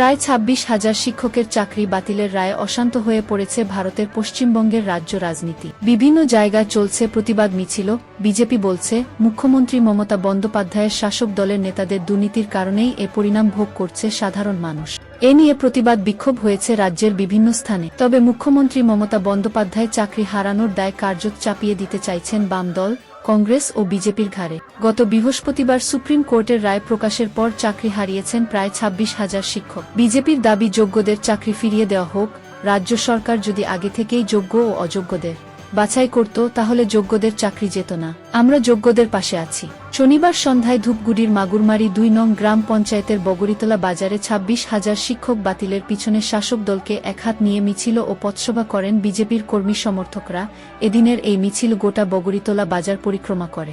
প্রায় ছাব্বিশ হাজার শিক্ষকের চাকরি বাতিলের রায়ে অশান্ত হয়ে পড়েছে ভারতের পশ্চিমবঙ্গের রাজ্য রাজনীতি। বিভিন্ন জায়গায় চলছে প্রতিবাদ মিছিল, বিজেপি বলছে, মুখ্যমন্ত্রী মমতা বন্দ্যোপাধ্যায়ের শাসক দলের নেতাদের দুর্নীতির কারণেই এ পরিণাম ভোগ করছে সাধারণ মানুষ। এ নিয়ে প্রতিবাদ বিক্ষোভ হয়েছে রাজ্যের বিভিন্ন স্থানে। তবে মুখ্যমন্ত্রী মমতা বন্দ্যোপাধ্যায় চাকরি হারানোর দায় কার্যত চাপিয়ে দিতে চাইছেন বাম দল। কংগ্রেস ও বিজেপির ঘাড়ে। গত বৃহস্পতিবার সুপ্রিম কোর্টের রায় প্রকাশের পর চাকরি হারিয়েছেন প্রায় ছাব্বিশ হাজার শিক্ষক। বিজেপির দাবি, যোগ্যদের চাকরি ফিরিয়ে দেওয়া হোক, রাজ্য সরকার যদি আগে থেকেই যোগ্য ও অযোগ্যদের বাছাই করত তাহলে যোগ্যদের চাকরি যেত না। আমরা যোগ্যদের পাশে আছি। শনিবার সন্ধ্যায় ধূপগুড়ির মাগুরমারি দুই নং গ্রাম পঞ্চায়েতের বগরিতলা বাজারে ছাব্বিশ হাজার শিক্ষক বাতিলের পিছনে শাসক দলকে একহাত নিয়ে মিছিল ও পথসভা করেন বিজেপির কর্মী সমর্থকরা। এদিনের এই মিছিল গোটা বগরিতলা বাজার পরিক্রমা করে।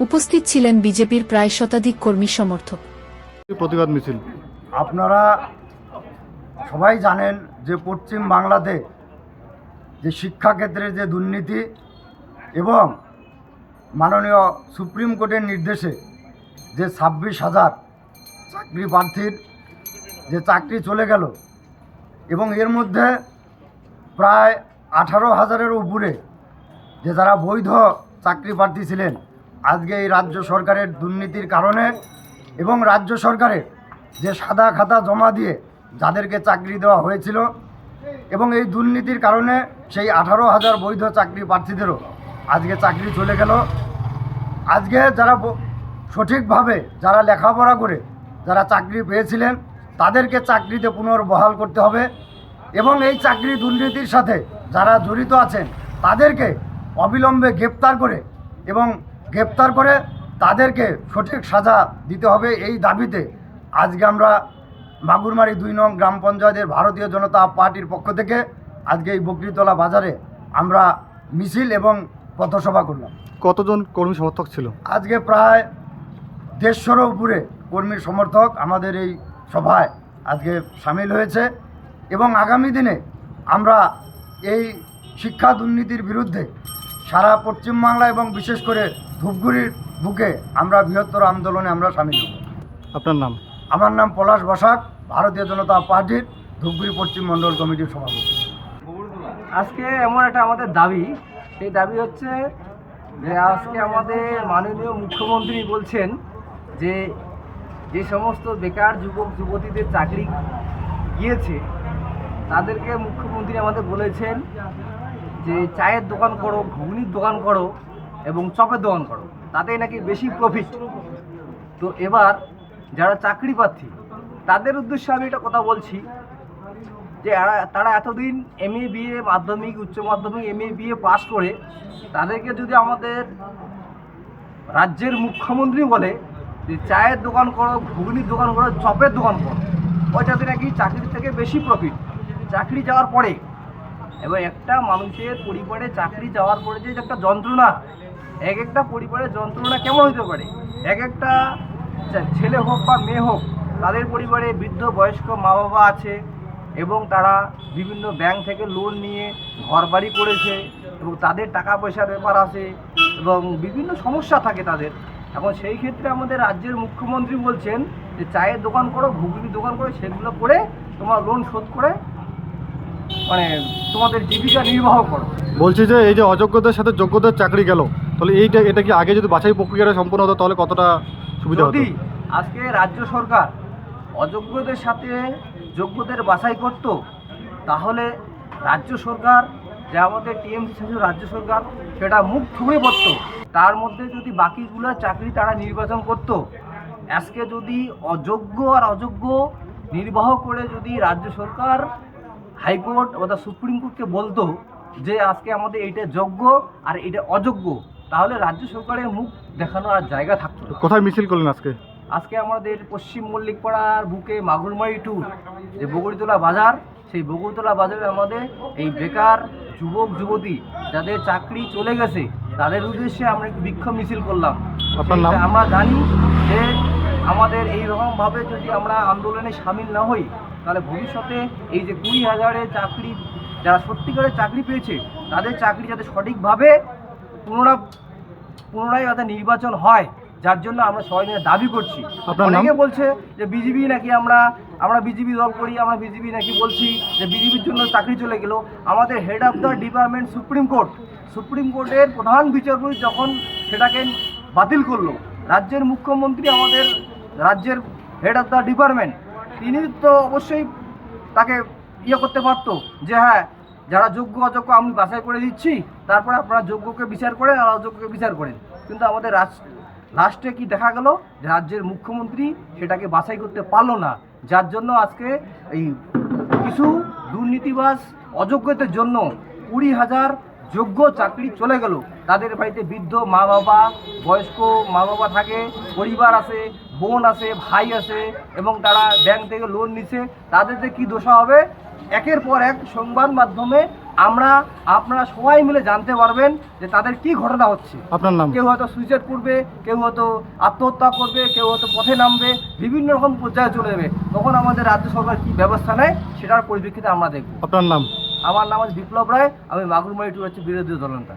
উপস্থিত ছিলেন বিজেপির প্রায় শতাধিক কর্মী সমর্থক। প্রতিবাদ মিছিল। আপনারা সবাই জানেন যে পশ্চিম বাংলাতে যে শিক্ষাক্ষেত্রে যে দুর্নীতি এবং মাননীয় সুপ্রিম কোর্টের নির্দেশে যে ছাব্বিশ হাজার চাকরি প্রার্থীর যে চাকরি চলে গেল এবং এর মধ্যে প্রায় আঠারো হাজারের উপরে যে যারা বৈধ চাকরি প্রার্থী ছিলেন, আজকে এই রাজ্য সরকারের দুর্নীতির কারণে এবং রাজ্য সরকারের যে সাদা খাতা জমা দিয়ে যাদেরকে চাকরি দেওয়া হয়েছিল এবং এই দুর্নীতির কারণে সেই আঠারো হাজার বৈধ চাকরি প্রার্থীদেরও আজকে চাকরি চলে গেল। আজকে যারা সঠিকভাবে যারা লেখাপড়া করে, যারা চাকরি পেয়েছিলেন, তাদেরকে চাকরিতে পুনর্বহাল করতে হবে এবং এই চাকরি দুর্নীতির সাথে যারা জড়িত আছেন, তাদেরকে অবিলম্বে গ্রেপ্তার করে এবং গ্রেপ্তার করে তাদেরকে সঠিক সাজা দিতে হবে। এই দাবিতে আজকে আমরা মাগুরমারি দুই নং গ্রাম পঞ্চায়েতের ভারতীয় জনতা পার্টির পক্ষ থেকে আজকে এই বকরিতলা বাজারে আমরা মিছিল এবং পথসভা করলাম। কতজন কর্মী সমর্থক ছিল? আজকে প্রায় দেড়শোরও উপরে কর্মীর সমর্থক আমাদের এই সভায় আজকে সামিল হয়েছে এবং আগামী দিনে আমরা এই শিক্ষা দুর্নীতির বিরুদ্ধে সারা পশ্চিমবাংলা এবং বিশেষ করে ধূপগুড়ির বুকে আমরা বৃহত্তর আন্দোলনে আমরা সামিল হব। আপনার নাম? আমার নাম পলাশ বসাক, ভারতীয় জনতা পার্টির ধূপগুড়ি পশ্চিম মণ্ডল কমিটির সভাপতি। আজকে এমন একটা আমাদের দাবি, সেই দাবি হচ্ছে যে আজকে আমাদের মাননীয় মুখ্যমন্ত্রী বলছেন যে যে সমস্ত বেকার যুবক, যুবতীদের চাকরি গিয়েছে, তাদেরকে মুখ্যমন্ত্রী আমাদের বলেছেন যে চায়ের দোকান করো, ঘুগনির দোকান করো এবং চপের দোকান করো, তাতেই নাকি বেশি প্রফিট তো এবার যারা চাকরি প্রার্থী, তাদের উদ্দেশ্যে আমি একটা কথা বলছি যে তারা এতদিন এম এ বিএ মাধ্যমিক, উচ্চ মাধ্যমিক এম এ বিএ পাস করে, তাদেরকে যদি আমাদের রাজ্যের মুখ্যমন্ত্রী বলে যে চায়ের দোকান করো, ঘুগনির দোকান করো, চপের দোকান করো ওইটাতে নাকি চাকরির থেকে বেশি প্রফিট চাকরি যাওয়ার পরে, এবার একটা মানুষের পরিবারে চাকরি যাওয়ার পরে যে একটা যন্ত্রণা, এক একটা পরিবারের যন্ত্রণা কেমন হতে পারে? এক একটা ছেলে হোক বা মেয়ে হোক, তাদের পরিবারে বৃদ্ধ, বয়স্ক মা বাবা আছে এবং তারা বিভিন্ন ব্যাংক থেকে লোন নিয়ে ঘর বাড়ি করেছে এবং তাদের টাকা পয়সার ব্যাপার আছে এবং বিভিন্ন সমস্যা থাকে তাদের। এখন সেই ক্ষেত্রে আমাদের রাজ্যের মুখ্যমন্ত্রী বলছেন যে, চায়ের দোকান করো, ঘুগনির দোকান করো, সেগুলো করে তোমার লোন শোধ করে মানে তোমাদের জীবিকা নির্বাহ করো। বলছি যে, এই যে অযোগ্যদের সাথে যোগ্যদের চাকরি গেল, তাহলে এইটা, এটা কি আগে যদি বাছাই প্রক্রিয়াটা সম্পূর্ণ হতো, তাহলে কতটা সুবিধা হতো। যদি আজকে রাজ্য সরকার অযোগ্যদের সাথে যোগ্যদের বাছাই করত, তাহলে রাজ্য সরকার, যে আমাদের টিএমসি শাসিত রাজ্য সরকার, সেটা মুখ থুবড়ে পড়তো। তার মধ্যে যদি বাকিগুলো চাকরি তারা নির্বাচন করত, আজকে যদি অযোগ্য আর অযোগ্য নির্বাহ করে যদি রাজ্য সরকার হাইকোর্ট অর্থাৎ সুপ্রিম কোর্টকে বলতো যে আজকে আমাদের এটা যোগ্য আর এটা অযোগ্য তাহলে রাজ্য সরকারের মুখ দেখানোর আর জায়গা থাকতো না। কোথায় মিছিল করলেন আজকে? আজকে আমাদের পশ্চিম মল্লিকপাড়ার বুকে মাগুরমারি টু যে বগরিতলা বাজার সেই বগরিতলা বাজারে আমাদের এই বেকার যুবক যুবতী যাদের চাকরি চলে গেছে তাদের উদ্দেশ্যে আমরা একটু বিক্ষোভ মিছিল করলাম। আপনার নাম? আমরা জানি যে আমাদের এই রকমভাবে যদি আমরা আন্দোলনে সামিল না হই তাহলে ভবিষ্যতে এই যে কুড়ি হাজারের চাকরি যারা সত্যিকারের চাকরি পেয়েছে তাদের চাকরি যাতে সঠিকভাবে পুনরা পুনরায় যাতে নির্বাচন হয় যার জন্য আমরা সবাই মিলে দাবি করছি। অনেকে বলছে যে বিজেপি নাকি আমরা আমরা বিজেপি দল করি আমরা বিজেপি নাকি বলছি যে বিজেপির জন্য চাকরি চলে গেল। আমাদের head of the department supreme court supreme কোর্টের প্রধান বিচারপতি যখন সেটাকে বাতিল করল রাজ্যের মুখ্যমন্ত্রী আমাদের রাজ্যের হেড অফ দ্য ডিপার্টমেন্ট তিনি তো অবশ্যই তাকে ইয়ে করতে পারতো যে হ্যাঁ যারা যোগ্য অযোগ্য আমি বাছাই করে দিচ্ছি, তারপরে আপনারা যোগ্যকে বিচার করেন আর অযোগ্যকে বিচার করেন। কিন্তু আমাদের রাজ, লাস্টে কি দেখা গেল? রাজ্যের মুখ্যমন্ত্রী সেটাকে বাছাই করতে পারল না। যার জন্য আজকে এই কিছু দুর্নীতিবাস অযোগ্যতার জন্য কুড়ি হাজার যোগ্য চাকরি চলে গেল। তাদের বাড়িতে বৃদ্ধ মা বাবা বয়স্ক মা বাবা থাকে, পরিবার আছে বোন আছে ভাই আছে এবং তারা ব্যাংক থেকে লোন নিছে তাদের যে কী দোষা হবে? একের পর এক সংবাদ মাধ্যমে আমরা আপনারা সবাই মিলে জানতে পারবেন যে তাদের কি ঘটনা হচ্ছে। আপনার নাম? কেউ হয়তো সুইসাইড করবে কেউ হয়তো আত্মহত্যা করবে কেউ হয়তো পথে নামবে বিভিন্ন রকম পর্যায়ে চলে যাবে। তখন আমাদের রাজ্য সরকার কি ব্যবস্থা নেয় সেটার পরিপ্রেক্ষিতে আমরা দেখব। আপনার নাম? আমার নাম আছে বিপ্লব রায় আমি মাগুরমারি টু হচ্ছে বিরোধী দলনেতা।